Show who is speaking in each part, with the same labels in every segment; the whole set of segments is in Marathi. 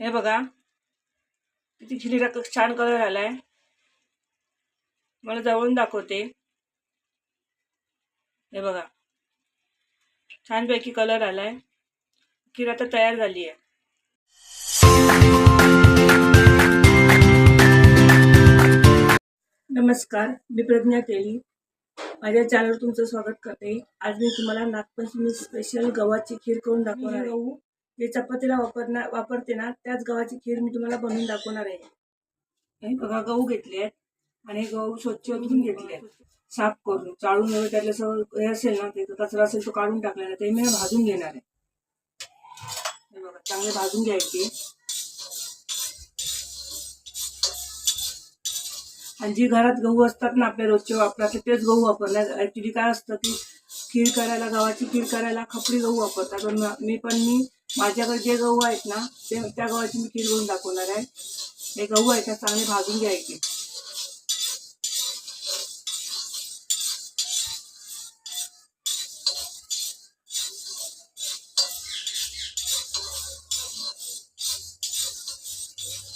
Speaker 1: हे बघा. किती खिरीला क- छान कलर आलाय. मला जवळून दाखवते. हे बघा. छानपैकी कलर आलाय. खीर आता तयार झाली आहे नमस्कार मी प्रज्ञा केली माझ्या चॅनलवर तुमचं स्वागत करते. आज मी तुम्हाला नागपंचमी स्पेशल गव्हाची खीर करून दाखवणार आहे. गहू जे चपातीला वापरणार वापरते ना त्याच गव्हाची खीर मी तुम्हाला बनवून दाखवणार आहे. हे बघा गहू घेतले आहेत आणि गहू स्वच्छ धुवून घेतले आहेत साफ करून चाळून वगैरे त्यातलं सगळं हे असेल ना ते कचरा असेल तो काढून टाकलेला ते मी भाजून घेणार आहे. हे बघा चांगले भाजून घ्यायचे. आणि जी घरात गहू असतात ना आपल्या रोजचे वापराचे तेच गहू वापरणार. ऍक्च्युली काय असतं की खीर करायला गव्हाची खीर करायला खपडी गहू वापरतात. पण मी पण मी माझ्याकडे जे गहू आहेत ना ते त्या गव्हाची मी खीर दाखवणार आहे. हे गहू आहे त्या चांगले भाजून घ्यायचे.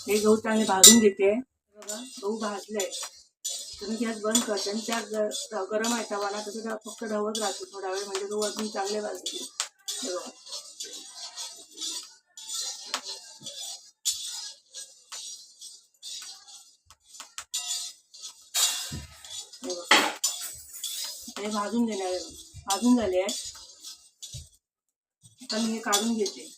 Speaker 1: हे गहू चांगले भाजून घेते. बघा गहू भाजले. तुम्ही गॅस बंद करते आणि त्या गरम आहे तवाला तसं फक्त ढवत राहतो थोडा वेळ म्हणजे गहू अजून चांगले भाजतील. बघा. हे बघा. हे भाजून घेणार भाजून झाले आहे. आता मी हे काढून घेते.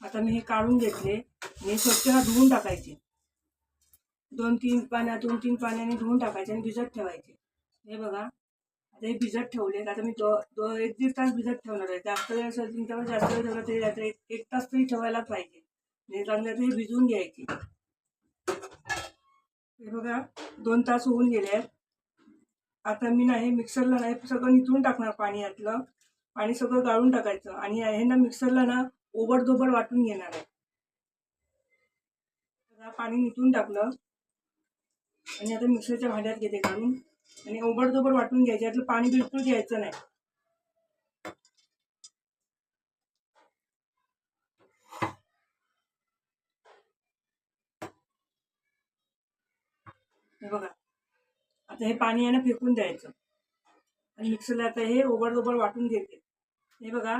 Speaker 1: आता मी हे काढून घेतले. हे स्वच्छ हा धुवून टाकायचे. दोन तीन पाण्या दोन तीन पाण्याने धुवून टाकायचे आणि भिजत ठेवायचे. हे बघा. ते हे भिजत ठेवले आता मी दो दो एक दीड तास भिजत ठेवणार आहे. जास्त वेळ असेल तुमच्याकडे जास्त वेळ ठेवला तरी आता एक तास तरी ठेवायलाच पाहिजे. म्हणजे चांगले आता हे भिजवून हे बघा दोन तास होऊन गेले आहेत. आता मी नाही मिक्सरला नाही सगळं निथळून टाकणार पाणी यातलं पाणी सगळं गाळून टाकायचं. आणि हे ना मिक्सरला ना ओबडधोबड वाटून घेणार आहे. पाणी निथून टाकलं. आणि आता मिक्सरच्या भांड्यात घेते काढून. आणि ओबडधोबड वाटून घ्यायचे यातलं पाणी बिलकुल घ्यायचं नाही. हे बघा आता हे पाणी आहे ना फेकून द्यायचं. आणि मिक्सरला आता हे ओबडधोबड वाटून घेते. हे बघा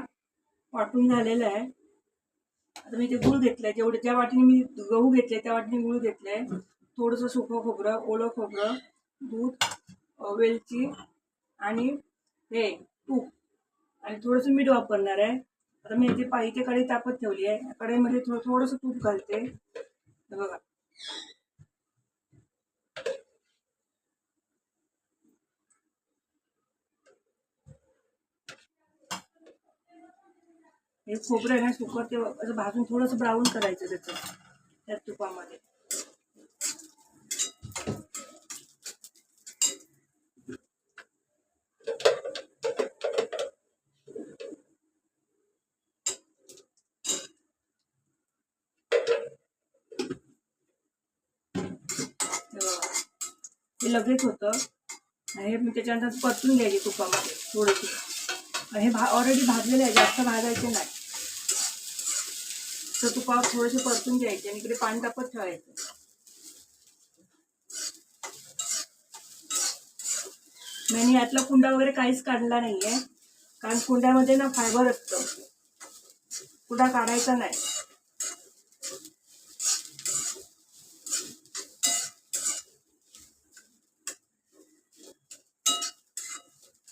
Speaker 1: वाटून झालेलं आहे. आता मी ते गूळ घेतलंय जेवढे ज्या वाटीने मी गहू घेतले त्या वाटीने गूळ घेतलंय. थोडंसं सुकं खोबरं ओलं खोबरं दूध वेलची आणि हे तूप. आणि थोडंसं मीठ वापरणार आहे. आता मी इथे पाहिजे ते कढई तापत ठेवली आहे. कढईमध्ये थोडं थोडंसं तूप घालते. बघा. हे खोबरं आहे ना सुकं ते असं भाजून थोडंसं ब्राऊन करायचं त्याचं त्या तुपामध्ये हे बघा. हे लगेच होतं. आणि हे मी त्याच्यानंतर परतून घ्यायची तुपामध्ये थोडंसं हे भा ऑलरेडी भाजलेले आहे जास्त भाजायचे नाही. तर तुपावर थोडेसे परतून घ्यायचे आणि इकडे पाणी तापत ठेवायचं. मी यातला कुंडा वगैरे काहीच काढला नाहीये. कारण कुंड्यामध्ये ना फायबर असतं. कुंडा काढायचा नाही हे बघा हे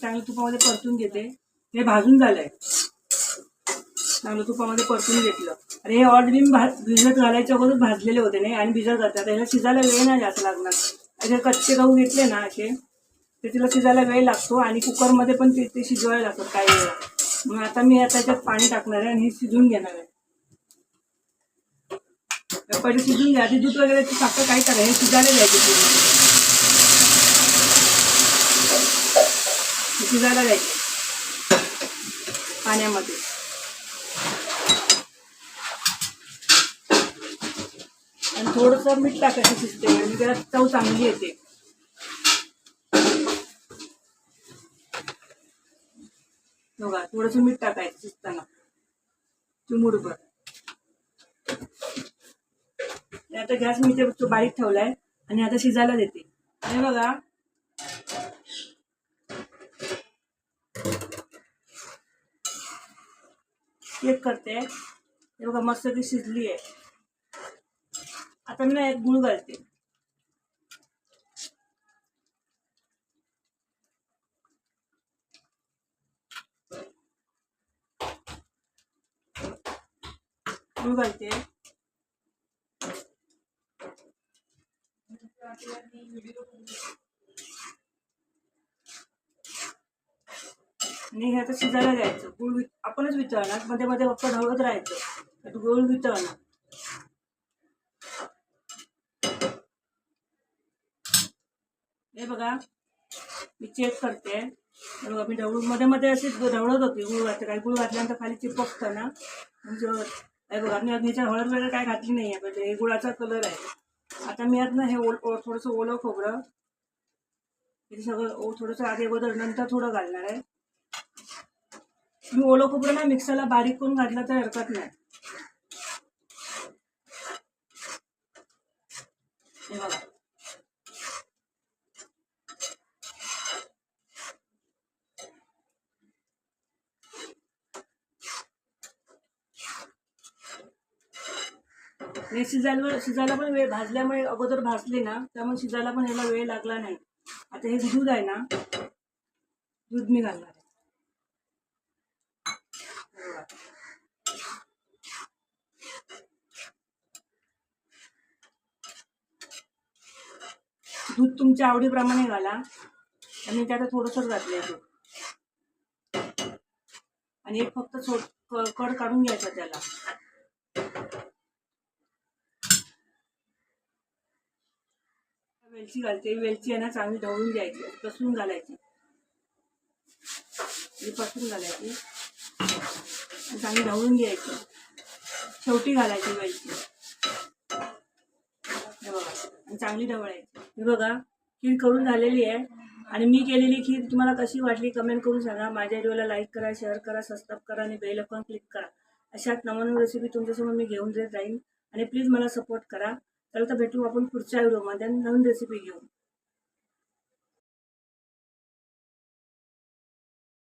Speaker 1: चांगलं तुपामध्ये परतून घेते. हे भाजून झालंय. चांगलं तुपामध्ये परतून घेतलं. आणि हे ऑलरेडी मी भिजत घालायच्या अगोदर भाजलेले होते नाही? आणि भिजत घालतात ह्याला शिजायला वेळ नाही जास्त लागणार. असे कच्चे गहू घेतले ना असे ते तिला शिजायला वेळ लागतो आणि कुकरमध्ये पण ते ते शिजवायला लागतात काही वेळा. मग आता मी आता त्याच्यात पाणी टाकणार आहे आणि हे शिजून घेणार आहे. पहिले शिजून घ्या. आधी दूध वगैरे साखर काय करा. हे शिजायला द्यायचे शिजायला द्यायचे. पाण्यामध्ये. आणि थोडंसं मीठ टाकायचं शिजते म्हणजे त्याला चव चांगली येते. बघा थोडंसं मीठ टाकायचं शिजताना. चिमूडभर. तर आता गॅस मी ते तो बारीक ठेवलाय आणि आता शिजायला देते. हे बघा. चेक करते. हे बघा मस्त ती शिजली आहे. आता मी ना एक गुळ घालते. गुळ घालते. आणि हे आता शिजायला द्यायचं गुळ वि- आपणच वितळणार. मध्ये मध्ये फक्त ढवळत राहायचं. त्यात गुळ वितळणार. हे बघा. मी चेक करते. बघा मी ढवळून मध्ये मध्ये अशी ढवळत होती गुळ घातलं काही गुळ घातल्यानंतर खाली चिपकतं ना. म्हणजे हे बघा मी अग्नीच्या हळद वगैरे काय घातली नाही आहे म्हणजे हे गुळाचा कलर आहे. आता मी यात ना हे ओल ओ- थोडंसं ओलं खोबरं हे सगळं ओ थोडंसं आधी अगोदर नंतर थोडं घालणार आहे. मी ओलं खोबरं ना मिक्सरला बारीक करून घातलं तर हरकत नाही हे बघा आणि शिजायला शिजायला पण वेळ भाजल्यामुळे अगोदर भाजले ना त्यामुळे शिजायला पण ह्याला वेळ लागला नाही. आता हे दूध आहे ना दूध मी घालणार आहे. दूध तुमच्या आवडीप्रमाणे घाला. आणि त्यात थोडंसं घातलंय दूध. आणि एक फक्त छोट क- कड काढून घ्यायचा त्याला. वेलची घालते. वेलची आहे ना चांगली ढवळून घ्यायची. पसरून घालायची. म्हणजे ही पसरून घालायची. चांगली ढवळून घ्यायची. शेवटी घालायची वेलची. हे बघा आणि चांगली ढवळायची. हे बघा खीर करून झालेली आहे. आणि मी केलेली खीर तुम्हाला कशी वाटली कमेंट करून सांगा. माझ्या व्हिडिओला लाईक करा शेअर करा सबस्क्राईब करा आणि बेल आयकॉन क्लिक करा. अशाच नवनवीन रेसिपी तुमच्यासमोर मी घेऊन देत राहीन. आणि प्लीज मला सपोर्ट करा. तर आता भेटू आपण पुढच्या व्हिडिओमध्ये. नवीन रेसिपी घेऊन.